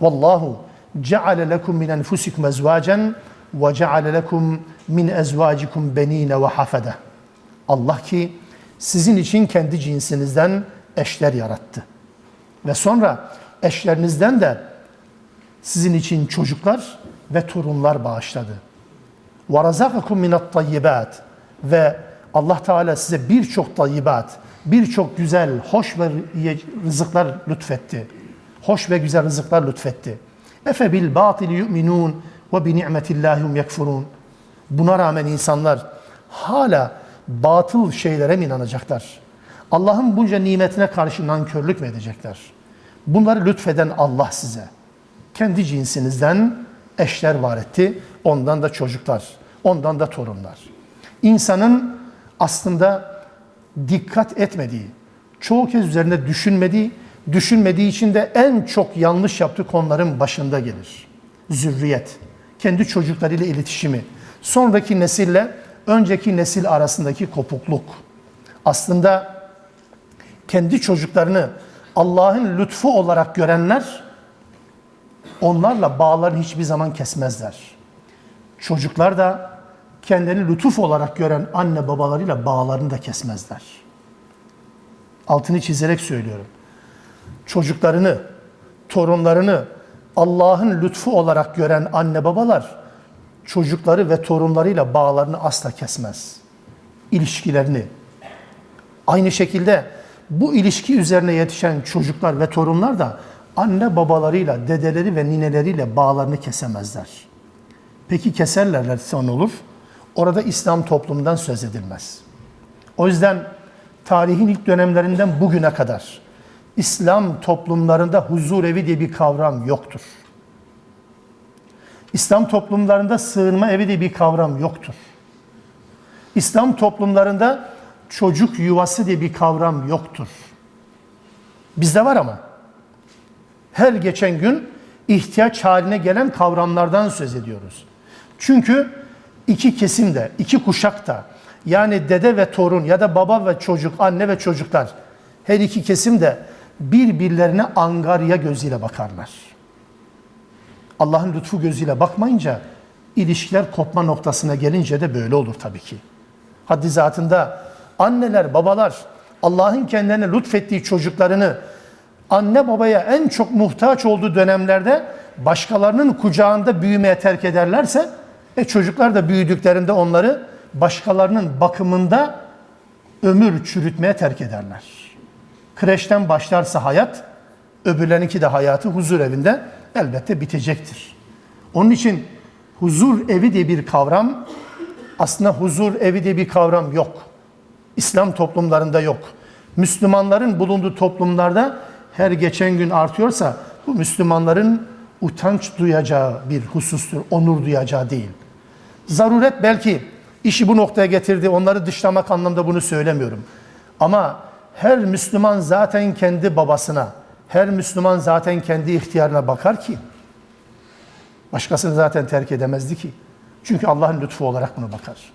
Vallahu ceale lekum min enfusikum ezvacen ve ceale lekum min ezvacikum benine ve hafede. Allah ki sizin için kendi cinsinizden eşler yarattı. Ve sonra eşlerinizden de sizin için çocuklar ve torunlar bağışladı. وَرَزَقَكُمْ مِنَ الطَّيِّبَاتِ Ve Allah Teala size birçok tayyibat, birçok güzel, hoş ve rızıklar lütfetti. Hoş ve güzel rızıklar lütfetti. Efe bil batil yu'minun ve bi ni'metillahum yekfurun. Buna rağmen insanlar hala batıl şeylere mi inanacaklar? Allah'ın bunca nimetine karşı nankörlük mü edecekler? Bunları lütfeden Allah size. Kendi cinsinizden eşler var etti. Ondan da çocuklar, ondan da torunlar. İnsanın aslında dikkat etmediği, çoğu kez üzerinde düşünmediği, düşünmediği için de en çok yanlış yaptığı konuların başında gelir. Zürriyet, kendi çocuklarıyla iletişimi, sonraki nesille önceki nesil arasındaki kopukluk. Aslında kendi çocuklarını Allah'ın lütfu olarak görenler onlarla bağlarını hiçbir zaman kesmezler. Çocuklar da kendini lütuf olarak gören anne babalarıyla bağlarını da kesmezler. Altını çizerek söylüyorum. Çocuklarını, torunlarını Allah'ın lütfu olarak gören anne babalar çocukları ve torunlarıyla bağlarını asla kesmez. İlişkilerini. Aynı şekilde bu ilişki üzerine yetişen çocuklar ve torunlar da anne babalarıyla, dedeleri ve nineleriyle bağlarını kesemezler. Peki keserlerse ne olur? Orada İslam toplumundan söz edilmez. O yüzden tarihin ilk dönemlerinden bugüne kadar İslam toplumlarında huzur evi diye bir kavram yoktur. İslam toplumlarında sığınma evi diye bir kavram yoktur. İslam toplumlarında çocuk yuvası diye bir kavram yoktur. Bizde var ama. Her geçen gün ihtiyaç haline gelen kavramlardan söz ediyoruz. Çünkü iki kesim de, iki kuşak da yani dede ve torun ya da baba ve çocuk, anne ve çocuklar her iki kesim de birbirlerine angarya gözüyle bakarlar. Allah'ın lütfu gözüyle bakmayınca ilişkiler kopma noktasına gelince de böyle olur tabii ki. Haddi zatında anneler, babalar Allah'ın kendilerine lütfettiği çocuklarını anne babaya en çok muhtaç olduğu dönemlerde başkalarının kucağında büyümeye terk ederlerse e çocuklar da büyüdüklerinde onları başkalarının bakımında ömür çürütmeye terk ederler. Kreşten başlarsa hayat, öbürlerinki de hayatı huzur evinde elbette bitecektir. Onun için huzur evi diye bir kavram, aslında huzur evi diye bir kavram yok. İslam toplumlarında yok. Müslümanların bulunduğu toplumlarda her geçen gün artıyorsa bu Müslümanların utanç duyacağı bir husustur, onur duyacağı değil. Zaruret belki işi bu noktaya getirdi, onları dışlamak anlamda bunu söylemiyorum. Ama her Müslüman zaten kendi babasına, her Müslüman zaten kendi ihtiyarına bakar ki, başkasını zaten terk edemezdi ki. Çünkü Allah'ın lütfu olarak bunu bakar.